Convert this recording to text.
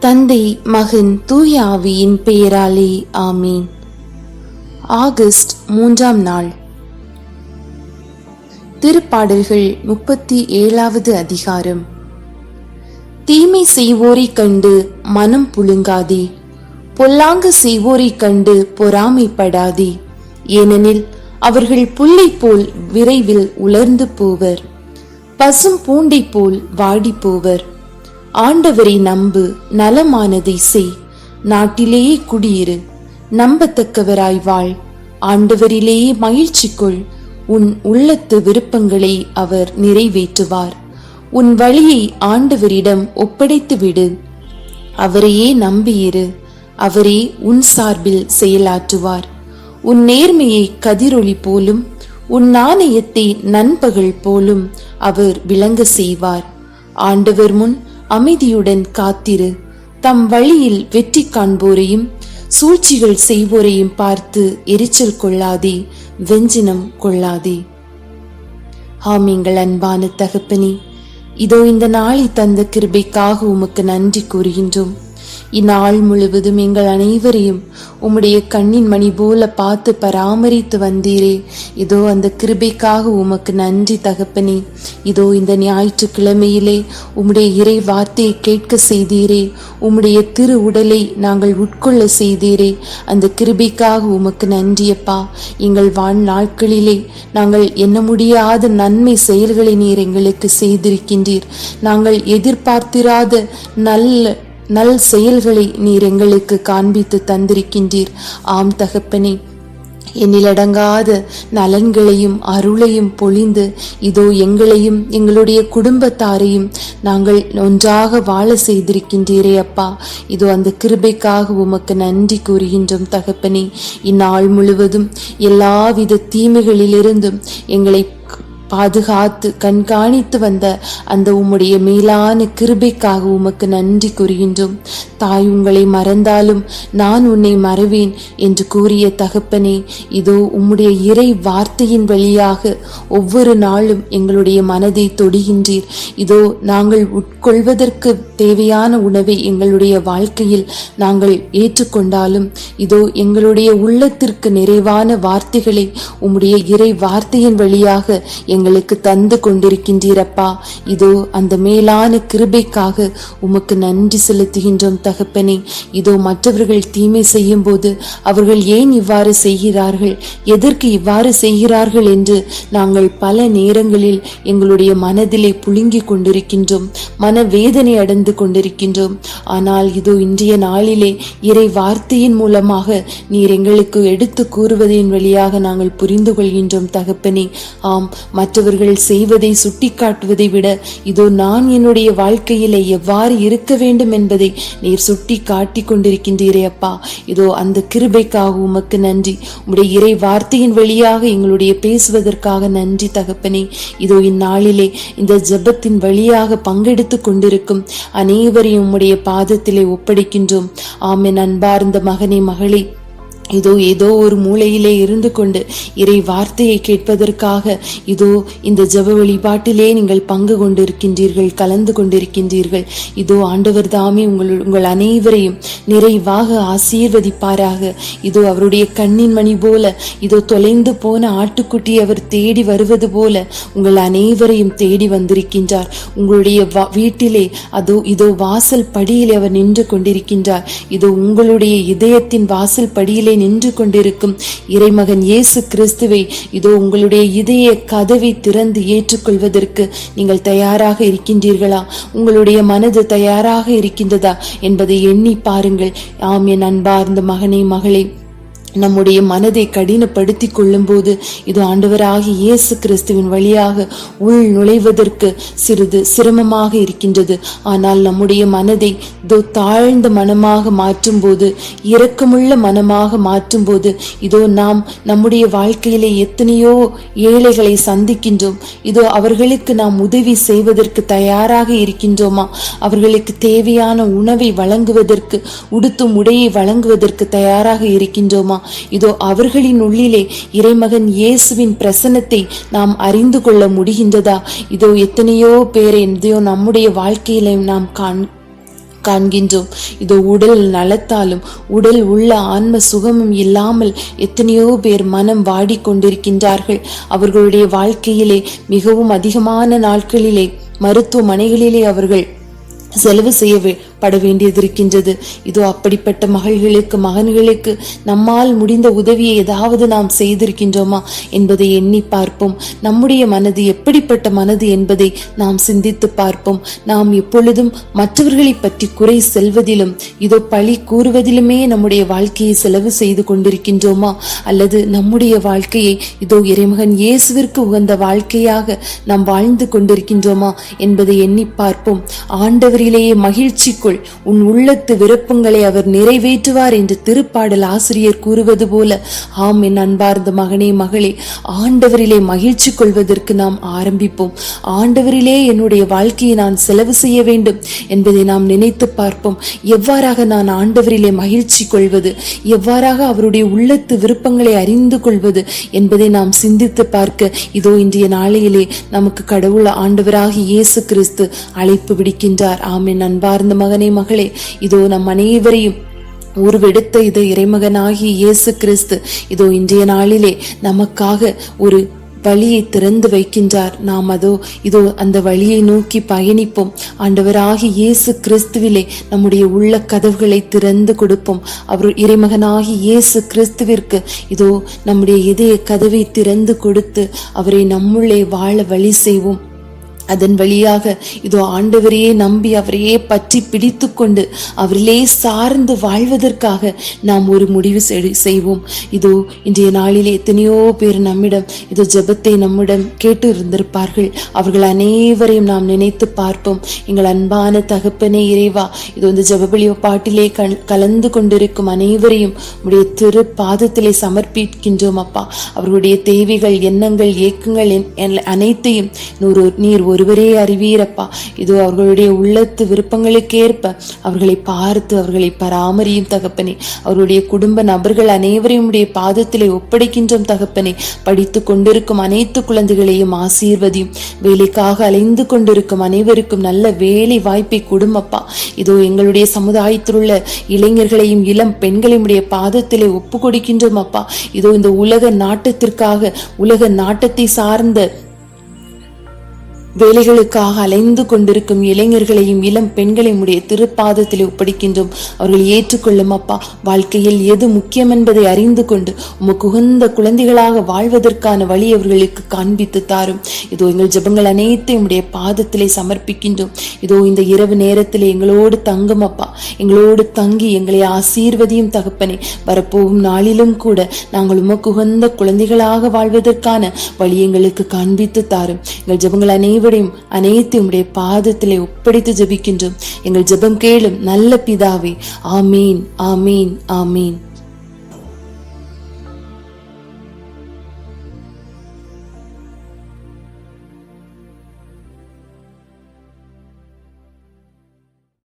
தந்தை மகன் தூய ஆவியின் பெயராலே ஆமீன். ஆகஸ்ட் மூன்றாம் நாள். திருப்பாடல்கள் முப்பத்தி ஏழாவது அதிகாரம். தீமை செய்வோரைக் கண்டு மனம் புழுங்காதே. பொல்லாங்கு செய்வோரை கண்டு பொறாமைப்படாதே. ஏனெனில் அவர்கள் புல்லை போல் விரைவில் உலர்ந்து போவர். பசும் பூண்டைப் போல் வாடிப் போவர் ஆண்டவரை நம்பு நலமானதை செய். நாட்டிலேயே குடியிரு நம்பத்தக்கவராய் வாழ். ஆண்டவரிலேயே மகிழ்ச்சி கொள். உன் உள்ளத்து விருப்பங்களை அவர் நிறைவேற்றுவார். உன் வழியை ஆண்டவரிடம் ஒப்படைத்து விடு. அவரையே நம்பியிரு. அவரே உன் சார்பில் செயலாற்றுவார். உன் நேர்மையை கதிரொளி போலும் உன் நாணயத்தை நண்பகல் போலும் அவர் விளங்க செய்வார். ஆண்டவர் முன் அமைதியுடன் காத்திரு. தம் வழியில் வெற்றி காண்போரையும் சூழ்ச்சிகள் செய்வோரையும் பார்த்து எரிச்சல் கொள்ளாதே வெஞ்சினம் கொள்ளாதே. ஹாமிங்கள் அன்பான தகப்பனே இதோ இந்த நாளை தந்த கிருபைக்காக உமக்கு நன்றி கூறுகின்றோம். இந்நாள் முழுவதும் எங்கள் அனைவரையும் உம்முடைய கண்ணின் மணி போல பார்த்து பராமரித்து வந்தீரே. இதோ அந்த கிருபைக்காக உமக்கு நன்றி தகப்பனே. இதோ இந்த ஞாயிற்றுக்கிழமையிலே உம்முடைய இறை வார்த்தையை கேட்க செய்தீரே. உம்முடைய திரு உடலை நாங்கள் உட்கொள்ள செய்தீரே. அந்த கிருபைக்காக உமக்கு நன்றியப்பா. எங்கள் வாழ் நாட்களிலே நாங்கள் எண்ண முடியாத நன்மை செயல்களை நீர் எங்களுக்கு செய்திருக்கின்றீர். நாங்கள் எதிர்பார்த்திராத நல்ல நல் செயல்களை நீர் எங்களுக்கு காண்பித்து தந்திருக்கின்றீர். ஆம் தகப்பனே எண்ணிலடங்காத நலன்களையும் அருளையும் பொழிந்து இதோ எங்களையும் எங்களுடைய குடும்பத்தாரையும் நாங்கள் ஒன்றாக வாழ செய்திருக்கின்றீரே அப்பா. இதோ அந்த கிருபைக்காக உமக்கு நன்றி கூறுகின்றோம் தகப்பனே. இந்நாள் முழுவதும் எல்லாவித தீமைகளிலிருந்தும் எங்களை பாதுகாத்து கண்காணித்து வந்த அந்த உம்முடைய மேலான கிருபைக்காக உமக்கு நன்றி கூறுகின்றோம். தாய் உங்களை மறந்தாலும் நான் உன்னை மறவேன் என்று கூறிய தகப்பனே இதோ உம்முடைய இறை வார்த்தையின் வழியாக ஒவ்வொரு நாளும் எங்களுடைய மனதை தொடுகின்றீர். இதோ நாங்கள் உட்கொள்வதற்கு தேவையான உணவை எங்களுடைய வாழ்க்கையில் நாங்கள் ஏற்றுக்கொண்டாலும் இதோ எங்களுடைய உள்ளத்திற்கு நிறைவான வார்த்தைகளை உம்முடைய இறை வார்த்தையின் வழியாக எங்களுக்கு தந்து கொண்டிருக்கின்றீரப்பா. இதோ அந்த மேலான கிருபைக்காக உமக்கு நன்றி செலுத்துகின்றோம் தகப்பனே. இதோ மற்றவர்கள் தீமை செய்யும் போது அவர்கள் ஏன் இவ்வாறு செய்கிறார்கள்? எதற்கு இவ்வாறு செய்கிறார்கள் என்று நாங்கள் பல நேரங்களில் எங்களுடைய மனதிலே புழுங்கிக் கொண்டிருக்கின்றோம். மனவேதனை அடைந்து கொண்டிருக்கின்றோம். ஆனால் இதோ இன்றைய நாளிலே இறை வார்த்தையின் மூலமாக நீர் எங்களுக்கு எடுத்து கூறுவதின் வழியாக நாங்கள் புரிந்து கொள்கின்றோம் தகப்பனே. ஆம் மற்றவர்கள் செய்வதை சுட்டிக்காட்டுவதை விட இதோ நான் என்னுடைய வாழ்க்கையிலே எவ்வாறு இருக்க வேண்டும் என்பதை நீர் சுட்டி காட்டி கொண்டிருக்கின்றீரே அப்பா. இதோ அந்த கிருபைக்காக உமக்கு நன்றி. உம்முடைய இறை வார்த்தையின் வழியாக எங்களுடைய பேசுவதற்காக நன்றி தகப்பனே. இதோ இந்நாளிலே இந்த ஜெபத்தின் வழியாக பங்கெடுத்து கொண்டிருக்கும் அனைவரையும் உம்முடைய பாதத்திலே ஒப்படைக்கின்றோம். ஆமென். அன்பார்ந்த மகனே மகளே இதோ ஏதோ ஒரு மூலையிலே இருந்து கொண்டு இறை வார்த்தையை கேட்பதற்காக இதோ இந்த ஜப வழிபாட்டிலே நீங்கள் பங்கு கொண்டிருக்கின்றீர்கள் கலந்து கொண்டிருக்கின்றீர்கள். இதோ ஆண்டவர் தாமே உங்கள் உங்கள் அனைவரையும் நிறைவாக ஆசீர்வதிப்பாராக. இதோ அவருடைய கண்ணின் மணி போல இதோ தொலைந்து போன ஆட்டுக்குட்டி அவர் தேடி வருவது போல உங்கள் அனைவரையும் தேடி வந்திருக்கின்றார். உங்களுடைய வா- வீட்டிலே அதோ இதோ வாசல் படியிலே அவர் நின்று கொண்டிருக்கின்றார். இதோ உங்களுடைய இதயத்தின் வாசல் படியிலே நின்று கொண்டிருக்கும் இறைமகன் இயேசு கிறிஸ்துவை இதோ உங்களுடைய இதய கதவை திறந்து ஏற்றுக்கொள்வதற்கு நீங்கள் தயாராக இருக்கின்றீர்களா? உங்களுடைய மனது தயாராக இருக்கின்றதா? என்பதை எண்ணி பாருங்கள். ஆம் என் அன்பார்ந்த மகனே மகளே. நம்முடைய மனதை கடினப்படுத்தி கொள்ளும்போது இது ஆண்டவராகி இயேசு கிறிஸ்துவின் வழியாக உள் நுழைவதற்கு சிறிது சிரமமாக இருக்கின்றது. ஆனால் நம்முடைய மனதை இதோ தாழ்ந்த மனமாக மாற்றும்போது இரக்கமுள்ள மனமாக மாற்றும்போது இதோ நாம் நம்முடைய வாழ்க்கையிலே எத்தனையோ ஏழைகளை சந்திக்கின்றோம். இதோ அவர்களுக்கு நாம் உதவி செய்வதற்கு தயாராக இருக்கின்றோமா? அவர்களுக்கு தேவையான உணவை வழங்குவதற்கு உடுத்தும் உடையை வழங்குவதற்கு தயாராக இருக்கின்றோமா? இதோ அவர்களின் உள்ளிலே இறைமகன் இயேசுவின் பிரசன்னத்தை நாம் அறிந்து கொள்ள முடிகின்றதா? இதோ எத்தனையோ பேரை எதையோ நம்முடைய வாழ்க்கையில நாம் காண் காண்கின்றோம். இதோ உடல் நலத்தாலும் உடல் உள்ள ஆன்ம சுகமும் இல்லாமல் எத்தனையோ பேர் மனம் வாடிக்கொண்டிருக்கின்றார்கள். அவர்களுடைய வாழ்க்கையிலே மிகவும் அதிகமான நாட்களிலே மருத்துவமனைகளிலே அவர்கள் செலவு செய்யவே பட வேண்டியது இருக்கின்றது. இதோ அப்படிப்பட்ட மகள்களுக்கு மகன்களுக்கு நம்மால் முடிந்த உதவியை ஏதாவது நாம் செய்திருக்கின்றோமா என்பதை எண்ணி பார்ப்போம். நம்முடைய மனது எப்படிப்பட்ட மனது என்பதை நாம் சிந்தித்து பார்ப்போம். நாம் எப்பொழுதும் மற்றவர்களை பற்றி குறை செல்வதிலும் இதோ பழி கூறுவதிலுமே நம்முடைய வாழ்க்கையை செலவு செய்து கொண்டிருக்கின்றோமா? அல்லது நம்முடைய வாழ்க்கையை இதோ இறைமகன் இயேசுவிற்கு உகந்த வாழ்க்கையாக நாம் வாழ்ந்து கொண்டிருக்கின்றோமா என்பதை எண்ணி பார்ப்போம். ஆண்டவரிலேயே மகிழ்ச்சி மகிழ்ச்சிக்குள் உன் உள்ளத்து விருப்பங்களை அவர் நிறைவேற்றுவார் என்று திருப்பாடல் ஆசிரியர் கூறுவது போல ஆம் என் அன்பார்ந்த மகனே மகளே ஆண்டவரிலே மகிழ்ச்சி கொள்வதற்கு நாம் ஆரம்பிப்போம். ஆண்டவரிலே என்னுடைய வாழ்க்கையை நான் செலவு செய்ய வேண்டும் என்பதை நாம் நினைத்து பார்ப்போம். எவ்வாறாக நான் ஆண்டவரிலே மகிழ்ச்சி கொள்வது? எவ்வாறாக அவருடைய உள்ளத்து விருப்பங்களை அறிந்து கொள்வது என்பதை நாம் சிந்தித்து பார்க்க இதோ இன்றைய நாளையிலே நமக்கு கடவுள் ஆண்டவராகி இயேசு கிறிஸ்து அழைப்பு விடுக்கின்றார். ஆமென் அன்பார்ந்த மகன் மகளே இதோ நம் அனைவரையும் உருவெடுத்த இது இறைமகனாகிய இயேசு கிறிஸ்து. இதோ இன்றைய நாளிலே நமக்காக ஒரு வழியை திறந்து வைக்கின்றார். நாம் அதோ இதோ அந்த வழியை நோக்கி பயணிப்போம். ஆண்டவராகி இயேசு கிறிஸ்துவிலே நம்முடைய உள்ள கதவுகளை திறந்து கொடுப்போம். அவர் இறைமகனாகி இயேசு கிறிஸ்துவிற்கு இதோ நம்முடைய இதய கதவை திறந்து கொடுத்து அவரை நம்முள்ளே வாழ வழி செய்வோம். அதன் வழியாக இதோ ஆண்டவரையே நம்பி அவரையே பற்றி பிடித்து கொண்டு அவரிலே சார்ந்து வாழ்வதற்காக நாம் ஒரு முடிவு செய்வோம். இதோ இன்றைய நாளிலே எத்தனையோ பேர் நம்மிடம் இதோ ஜெபத்தை நம்மிடம் கேட்டு இருந்திருப்பார்கள் அவர்கள் அனைவரையும் நாம் நினைத்து பார்ப்போம். எங்கள் அன்பான தகப்பனே இறைவா இதோ இந்த ஜெபபலி பாட்டிலே கலந்து கொண்டிருக்கும் அனைவரையும் உடைய திரு பாதத்திலே சமர்ப்பிக்கின்றோம் அப்பா. அவர்களுடைய தேவைகள் எண்ணங்கள் ஏக்கங்கள் என்- என் அனைத்தையும் நூறு நீர் ஒருவரே அறிவீரப்பா. இதோ அவர்களுடைய உள்ளத்து விருப்பங்களுக்கேற்ப அவர்களை பார்த்து அவர்களை பராமரியும் தகப்பனே. அவருடைய குடும்ப நபர்கள் அனைவரையும் உடைய பாதத்திலே ஒப்படைக்கின்றோம் தகப்பனே. படித்து கொண்டிருக்கும் அனைத்து குழந்தைகளையும் ஆசீர்வதியும். வேலைக்காக அலைந்து கொண்டிருக்கும் அனைவருக்கும் நல்ல வேலை வாய்ப்பை கொடுமப்பா. இதோ எங்களுடைய சமுதாயத்தில் உள்ள இளைஞர்களையும் இளம் பெண்களையும் உடைய பாதத்திலே ஒப்பு கொடுக்கின்றோம் அப்பா. இதோ இந்த உலக நாட்டத்திற்காக உலக நாட்டத்தை சார்ந்த வேலைகளுக்காக அலைந்து கொண்டிருக்கும் இளைஞர்களையும் இளம் பெண்களையும் உடைய திருப்பாதத்தில் ஒப்படைக்கின்றோம். அவர்கள் ஏற்றுக்கொள்ளும் அப்பா வாழ்க்கையில் எது முக்கியம் என்பதை அறிந்து கொண்டு உமக்கு உகந்த குழந்தைகளாக வாழ்வதற்கான வழி அவர்களுக்கு காண்பித்து தாரும். இதோ எங்கள் ஜெபங்கள் அனைத்தையும் உடைய பாதத்திலே சமர்ப்பிக்கின்றோம். இதோ இந்த இரவு நேரத்தில் எங்களோடு தங்கும் அப்பா எங்களோடு தங்கி எங்களை ஆசீர்வதியும் தகப்பனே வரப்போகும் நாளிலும் கூட நாங்கள் உமக்கு உகந்த குழந்தைகளாக வாழ்வதற்கான வழி எங்களுக்கு காண்பித்து தாரும். எங்கள் ஜெபங்கள் அனைவரையும் அனைத்தையும் உடைய பாதத்திலே ஒப்படைத்து ஜபிக்கின்றோம். எங்கள் ஜெபம் கேளும் நல்ல பிதாவே. ஆமீன் ஆமீன் ஆமீன்.